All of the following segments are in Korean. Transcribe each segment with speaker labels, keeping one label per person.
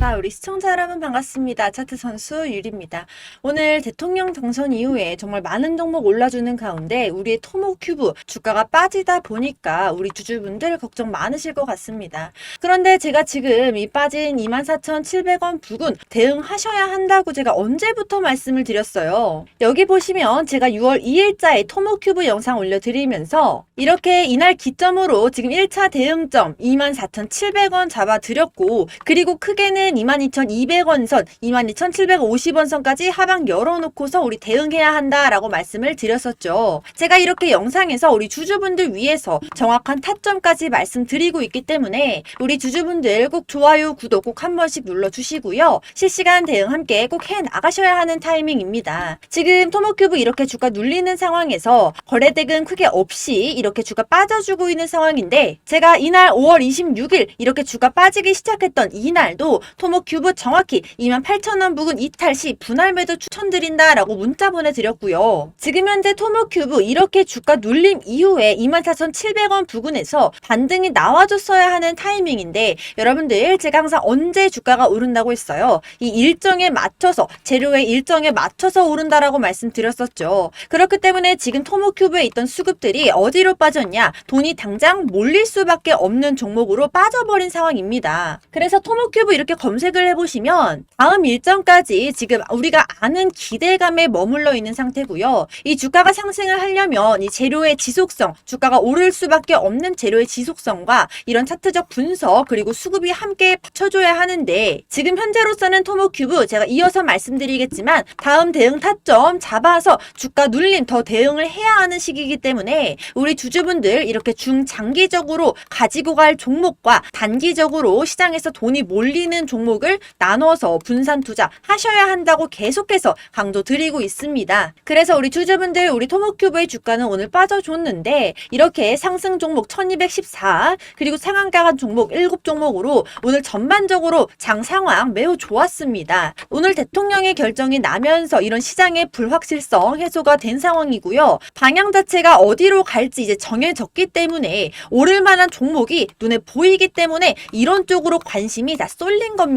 Speaker 1: 자, 우리 시청자 여러분 반갑습니다. 차트 선수 유리입니다. 오늘 대통령 당선 이후에 정말 많은 종목 올라주는 가운데 우리의 토모 큐브 주가가 빠지다 보니까 우리 주주분들 걱정 많으실 것 같습니다. 그런데 제가 지금 이 빠진 24,700원 부근 대응하셔야 한다고 제가 언제부터 말씀을 드렸어요. 여기 보시면 제가 6월 2일자에 토모 큐브 영상 올려드리면서 이렇게 이날 기점으로 지금 1차 대응점 24,700원 잡아드렸고 그리고 크게는 22,200원 선, 22,750원 선까지 하방 열어놓고서 우리 대응해야 한다라고 말씀을 드렸었죠. 제가 이렇게 영상에서 우리 주주분들 위해서 정확한 타점까지 말씀드리고 있기 때문에 우리 주주분들 꼭 좋아요, 구독 꼭 한 번씩 눌러주시고요. 실시간 대응 함께 꼭 해 나가셔야 하는 타이밍입니다. 지금 토모큐브 이렇게 주가 눌리는 상황에서 거래대금 크게 없이 이렇게 주가 빠져주고 있는 상황인데 제가 이날 5월 26일 이렇게 주가 빠지기 시작했던 이날도 토모큐브 정확히 28,000원 부근 이탈 시 분할 매도 추천드린다 라고 문자 보내드렸고요. 지금 현재 토모큐브 이렇게 주가 눌림 이후에 24,700원 부근에서 반등이 나와줬어야 하는 타이밍인데 여러분들 제가 항상 언제 주가가 오른다고 했어요. 이 일정에 맞춰서 재료의 일정에 맞춰서 오른다라고 말씀드렸었죠. 그렇기 때문에 지금 토모큐브에 있던 수급들이 어디로 빠졌냐? 돈이 당장 몰릴 수밖에 없는 종목으로 빠져버린 상황입니다. 그래서 토모큐브 이렇게 검색을 해보시면 다음 일정까지 지금 우리가 아는 기대감에 머물러 있는 상태고요. 이 주가가 상승을 하려면 이 재료의 지속성, 주가가 오를 수밖에 없는 재료의 지속성과 이런 차트적 분석 그리고 수급이 함께 받쳐줘야 하는데 지금 현재로서는 토모큐브 제가 이어서 말씀드리겠지만 다음 대응 타점 잡아서 주가 눌림 더 대응을 해야 하는 시기이기 때문에 우리 주주분들 이렇게 중장기적으로 가지고 갈 종목과 단기적으로 시장에서 돈이 몰리는 종목 을 나눠서 분산 투자 하셔야 한다고 계속해서 강조 드리고 있습니다. 그래서 우리 주주분들 우리 토모큐브의 주가는 오늘 빠져줬는데 이렇게 상승 종목 1214 그리고 상한가간 종목 7종목으로 오늘 전반적으로 장 상황 매우 좋았습니다. 오늘 대통령의 결정이 나면서 이런 시장의 불확실성 해소가 된 상황이고요. 방향 자체가 어디로 갈지 이제 정해졌기 때문에 오를 만한 종목이 눈에 보이기 때문에 이런 쪽으로 관심이 다 쏠린 겁니다.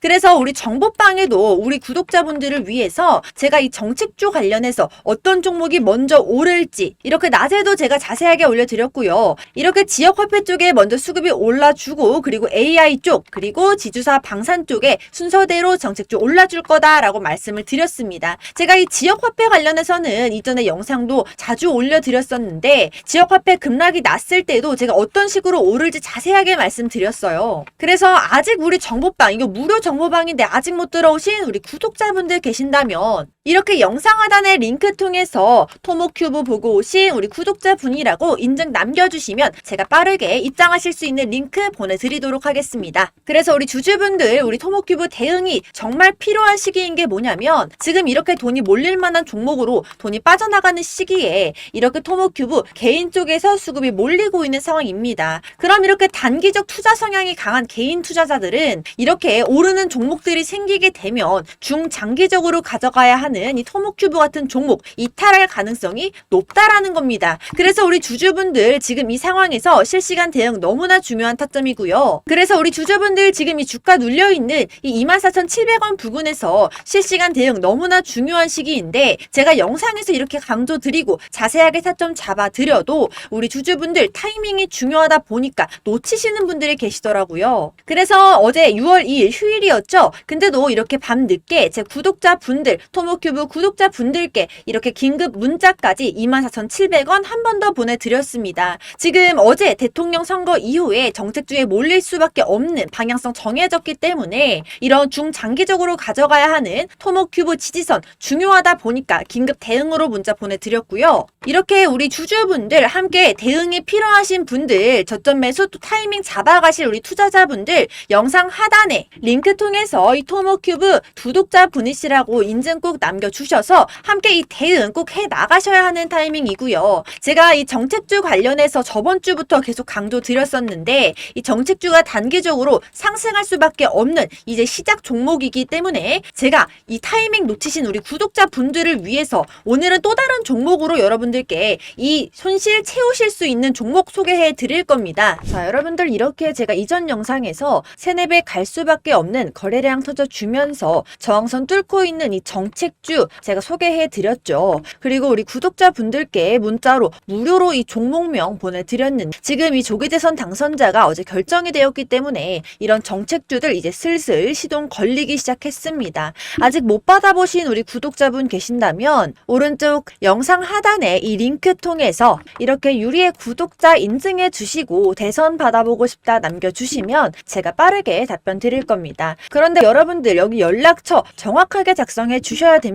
Speaker 1: 그래서 우리 정보방에도 우리 구독자분들을 위해서 제가 이 정책주 관련해서 어떤 종목이 먼저 오를지 이렇게 낮에도 제가 자세하게 올려드렸고요. 이렇게 지역화폐 쪽에 먼저 수급이 올라주고 그리고 AI 쪽 그리고 지주사 방산 쪽에 순서대로 정책주 올라줄 거다라고 말씀을 드렸습니다. 제가 이 지역화폐 관련해서는 이전에 영상도 자주 올려드렸었는데 지역화폐 급락이 났을 때도 제가 어떤 식으로 오를지 자세하게 말씀드렸어요. 그래서 아직 우리 정보 방 이거 무료 정보방인데 아직 못 들어오신 우리 구독자분들 계신다면 이렇게 영상 하단의 링크 통해서 토모큐브 보고 오신 우리 구독자분이라고 인증 남겨주시면 제가 빠르게 입장하실 수 있는 링크 보내드리도록 하겠습니다. 그래서 우리 주주분들 우리 토모큐브 대응이 정말 필요한 시기인 게 뭐냐면 지금 이렇게 돈이 몰릴 만한 종목으로 돈이 빠져나가는 시기에 이렇게 토모큐브 개인 쪽에서 수급이 몰리고 있는 상황입니다. 그럼 이렇게 단기적 투자 성향이 강한 개인 투자자들은 이렇게 오르는 종목들이 생기게 되면 중장기적으로 가져가야 하는 이 토모큐브 같은 종목 이탈할 가능성이 높다라는 겁니다. 그래서 우리 주주분들 지금 이 상황에서 실시간 대응 너무나 중요한 타점이고요. 그래서 우리 주주분들 지금 이 주가 눌려 있는 이 24,700원 부근에서 실시간 대응 너무나 중요한 시기인데 제가 영상에서 이렇게 강조드리고 자세하게 타점 잡아드려도 우리 주주분들 타이밍이 중요하다 보니까 놓치시는 분들이 계시더라고요. 그래서 어제 6월 2일 휴일이었죠. 근데도 이렇게 밤 늦게 제 구독자분들 토모 큐브 구독자 분들께 이렇게 긴급 문자까지 24,700원 한 번 더 보내드렸습니다. 지금 어제 대통령 선거 이후에 정책주에 몰릴 수밖에 없는 방향성 정해졌기 때문에 이런 중장기적으로 가져가야 하는 토모큐브 지지선 중요하다 보니까 긴급 대응으로 문자 보내드렸고요. 이렇게 우리 주주분들 함께 대응이 필요하신 분들 저점 매수 또 타이밍 잡아가실 우리 투자자분들 영상 하단에 링크 통해서 이 토모큐브 구독자 분이시라고 인증 꼭 남 겨주셔서 함께 이 대응 꼭 해 나가셔야 하는 타이밍이고요. 제가 이 정책주 관련해서 저번 주부터 계속 강조 드렸었는데 이 정책주가 단기적으로 상승할 수밖에 없는 이제 시작 종목이기 때문에 제가 이 타이밍 놓치신 우리 구독자 분들을 위해서 오늘은 또 다른 종목으로 여러분들께 이 손실 채우실 수 있는 종목 소개해 드릴 겁니다. 자, 여러분들 이렇게 제가 이전 영상에서 세네배 갈 수밖에 없는 거래량 터져 주면서 저항선 뚫고 있는 이 정책 주 제가 소개해 드렸죠. 그리고 우리 구독자분들께 문자로 무료로 이 종목명 보내드렸는데 지금 이 조기대선 당선자가 어제 결정이 되었기 때문에 이런 정책주들 이제 슬슬 시동 걸리기 시작했습니다. 아직 못 받아보신 우리 구독자분 계신다면 오른쪽 영상 하단에 이 링크 통해서 이렇게 유리의 구독자 인증해 주시고 대선 받아보고 싶다 남겨주시면 제가 빠르게 답변 드릴 겁니다. 그런데 여러분들 여기 연락처 정확하게 작성해 주셔야 됩니다.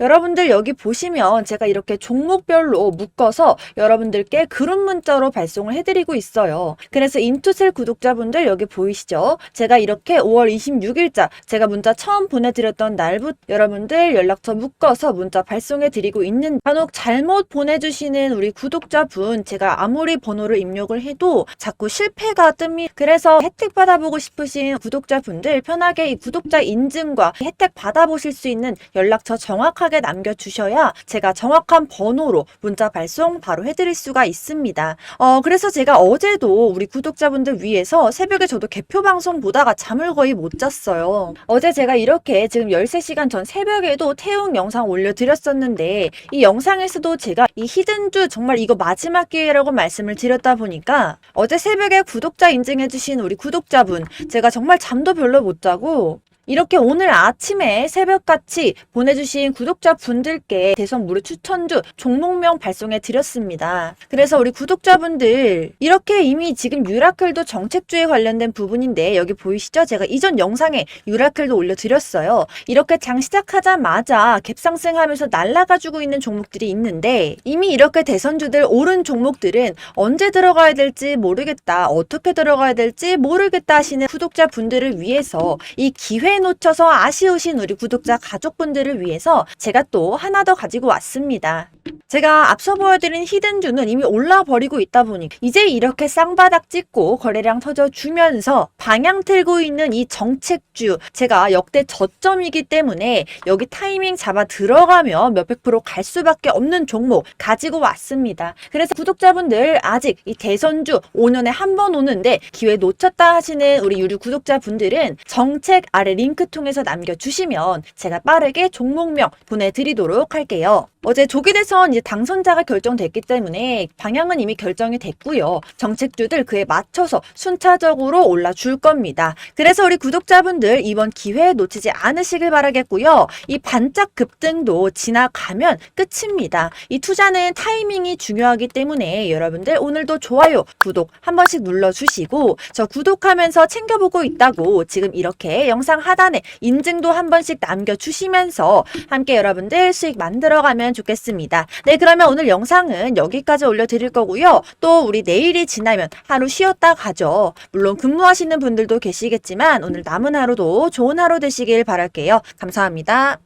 Speaker 1: 여러분들 여기 보시면 제가 이렇게 종목별로 묶어서 여러분들께 그룹 문자로 발송을 해드리고 있어요. 그래서 인투셀 구독자분들 여기 보이시죠? 제가 이렇게 5월 26일자 제가 문자 처음 보내드렸던 날부터 여러분들 연락처 묶어서 문자 발송해 드리고 있는 간혹 잘못 보내주시는 우리 구독자분 제가 아무리 번호를 입력을 해도 자꾸 실패가 뜹니다. 그래서 혜택 받아보고 싶으신 구독자분들 편하게 이 구독자 인증과 혜택 받아보실 수 있는 연락 처 정확하게 남겨주셔야 제가 정확한 번호로 문자 발송 바로 해드릴 수가 있습니다. 어, 그래서 제가 어제도 우리 구독자분들 위해서 새벽에 저도 개표 방송 보다가 잠을 거의 못 잤어요. 어제 제가 이렇게 지금 13시간 전 새벽에도 태웅 영상 올려드렸었는데 이 영상에서도 제가 이 히든주 정말 이거 마지막 기회라고 말씀을 드렸다 보니까 어제 새벽에 구독자 인증해주신 우리 구독자분 제가 정말 잠도 별로 못 자고 이렇게 오늘 아침에 새벽같이 보내주신 구독자 분들께 대선 무료 추천주 종목명 발송해 드렸습니다. 그래서 우리 구독자분들 이렇게 이미 지금 유라클도 정책주에 관련된 부분인데 여기 보이시죠? 제가 이전 영상에 유라클도 올려드렸어요. 이렇게 장 시작하자마자 갭상승하면서 날아가지고 있는 종목들이 있는데 이미 이렇게 대선주들 오른 종목들은 언제 들어가야 될지 모르겠다. 어떻게 들어가야 될지 모르겠다 하시는 구독자분들을 위해서 이 기회 놓쳐서 아쉬우신 우리 구독자 가족분들을 위해서 제가 또 하나 더 가지고 왔습니다. 제가 앞서 보여드린 히든주는 이미 올라 버리고 있다 보니 이제 이렇게 쌍바닥 찍고 거래량 터져 주면서 방향 틀고 있는 이 정책주 제가 역대 저점이기 때문에 여기 타이밍 잡아 들어가면 몇백 프로 갈 수밖에 없는 종목 가지고 왔습니다. 그래서 구독자분들 아직 이 대선주 5년에 한 번 오는데 기회 놓쳤다 하시는 우리 유료 구독자분들은 정책 아래 링크 통해서 남겨주시면 제가 빠르게 종목명 보내드리도록 할게요. 어제 조기 대선 이제 당선자가 결정됐기 때문에 방향은 이미 결정이 됐고요. 정책주들 그에 맞춰서 순차적으로 올라줄 겁니다. 그래서 우리 구독자분들 이번 기회 놓치지 않으시길 바라겠고요. 이 반짝 급등도 지나가면 끝입니다. 이 투자는 타이밍이 중요하기 때문에 여러분들 오늘도 좋아요, 구독 한 번씩 눌러주시고 저 구독하면서 챙겨보고 있다고 지금 이렇게 영상 하단에 인증도 한 번씩 남겨주시면서 함께 여러분들 수익 만들어가면 좋겠습니다. 네, 그러면 오늘 영상은 여기까지 올려드릴 거고요. 또 우리 내일이 지나면 하루 쉬었다 가죠. 물론 근무하시는 분들도 계시겠지만 오늘 남은 하루도 좋은 하루 되시길 바랄게요. 감사합니다.